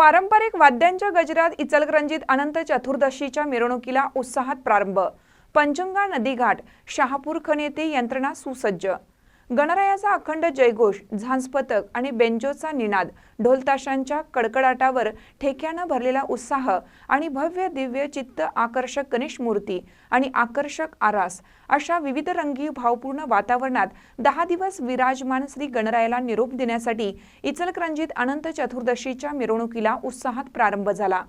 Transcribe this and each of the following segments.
पारंपरिक वाद्यांच्या गजरात इचलकरंजीत अनंत चतुर्दशीच्या मिरवणुकीला उत्साहात प्रारंभ. पंचंगा नदीघाट शहापूर खण येथे यंत्रणा सुसज्ज. गणरायाचा अखंड जयघोष झांज पथक आणि बेंजोचा निनाद ढोलताशांच्या कडकडाटावर ठेक्यानं भरलेला उत्साह आणि भव्य दिव्य चित्त आकर्षक गणेश मूर्ती आणि आकर्षक आरास अशा विविध रंगी भावपूर्ण वातावरणात दहा दिवस विराजमान श्री गणरायाला निरोप देण्यासाठी इचलकरंजीत अनंत चतुर्दशीच्या मिरवणुकीला उत्साहात प्रारंभ झाला.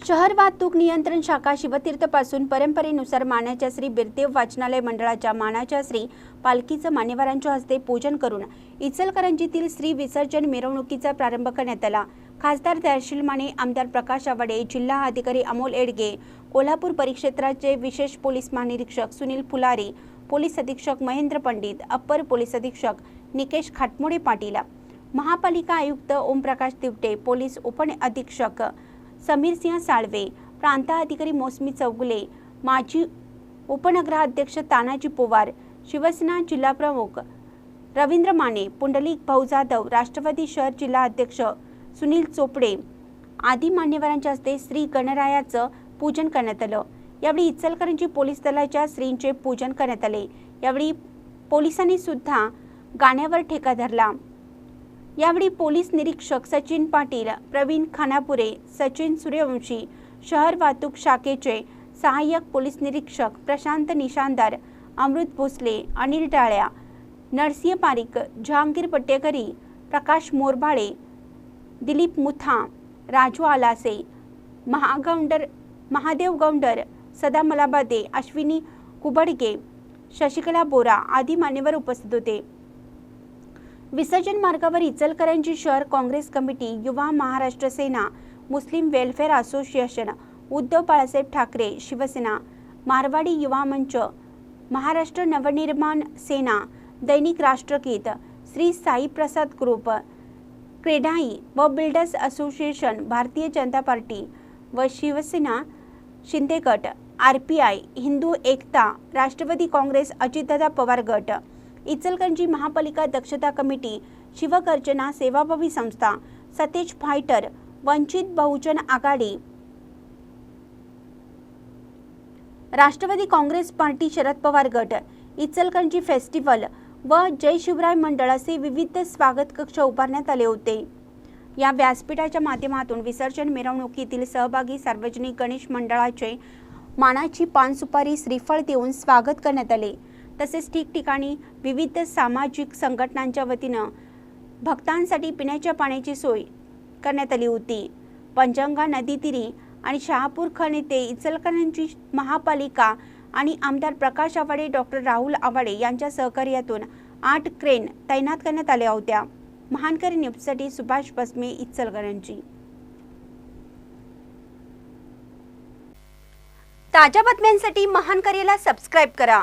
शहर वाहतूक नियंत्रण शाखा शिवतीर्थपासून परंपरेनुसार मानाच्या श्री बिरदेव वाचनालय मंडळाच्या मानाच्या श्री पालखीचं मान्यवरांच्या हस्ते पूजन करून इचलकरंजीतील श्री विसर्जन मिरवणुकीचा प्रारंभ करण्यात आला. खासदार दर्शील माने आमदार प्रकाश आवाडे जिल्हा अधिकारी अमोल एडगे कोल्हापूर परिक्षेत्राचे विशेष पोलीस महानिरीक्षक सुनील फुलारी पोलीस अधीक्षक महेंद्र पंडित अप्पर पोलीस अधीक्षक निकेश खाटमोडे पाटील महापालिका आयुक्त ओमप्रकाश तिवटे पोलीस उप अधीक्षक समीरसिंह साळवे प्रांता अधिकारी मोसमी चौगुले माजी उपनगराध्यक्ष तानाजी पोवार शिवसेना जिल्हाप्रमुख रवींद्र माने पुंडलिक भाऊ जाधव राष्ट्रवादी शहर जिल्हा अध्यक्ष सुनील चोपडे आदी मान्यवरांच्या हस्ते श्री गणरायाचं पूजन करण्यात आलं. यावेळी इचलकरंजी पोलीस दलाच्या श्रींचे पूजन करण्यात आले. यावेळी पोलिसांनी सुद्धा गाण्यावर ठेका धरला. यावेळी पोलीस निरीक्षक सचिन पाटील प्रवीण खानापुरे सचिन सूर्यवंशी शहर वाहतूक शाखेचे सहाय्यक पोलीस निरीक्षक प्रशांत निशांदार अमृत भोसले अनिल टाळ्या नरसिंह पारिक जहांगीर पट्टेकरी प्रकाश मोरबाळे दिलीप मुथा राजू आलासे महागौंडर महादेव गौंडर सदा मलाबादे अश्विनी कुबडगे शशिकला बोरा आदी मान्यवर उपस्थित होते. विसर्जन मार्गावर इचलकरंजी शहर Congress committee Yuva Maharashtra Sena Muslim welfare association Uddhav Balasaheb Thackeray Shivsena Marwadi Yuva Manch Maharashtra Navnirman Sena Dainik Rashtrageet Shri Sai Prasad group CREDAI व builders association Bharatiya Janata party व शिवसेना शिंदे गट R P I Hindu Ekta Rashtrawadi Congress Ajitdada Pawar गट इचलकरंजी महापालिका दक्षता committee Shivgarjana सेवाभावी संस्था Satej fighter Vanchit Bahujan Aghadi. Rashtrawadi Congress party Sharad Pawar गट Ichalkaranji festival व जय शिवराय मंडळ असे विविध स्वागत कक्ष उभारण्यात आले होते. या व्यासपीठाच्या माध्यमातून विसर्जन मिरवणुकीतील सहभागी सार्वजनिक गणेश मंडळाचे मानाची पान सुपारी श्रीफळ देऊन स्वागत करण्यात आले. तसेच ठिकठिकाणी विविध सामाजिक संघटनांच्या वतीनं भक्तांसाठी पिण्याच्या पाण्याची सोय करण्यात आली होती. पंचंगा नदीतीरी आणि शहापूर खण येथे इचलकरांची महापालिका आणि आमदार प्रकाश आवाडे डॉक्टर राहुल आवाडे यांच्या सहकार्यातून आठ क्रेन तैनात करण्यात आल्या होत्या. महानकरी न्यूजसाठी सुभाष बसमे इचलकरांची ताज्या बातम्यांसाठी महानकरीला सबस्क्राईब करा.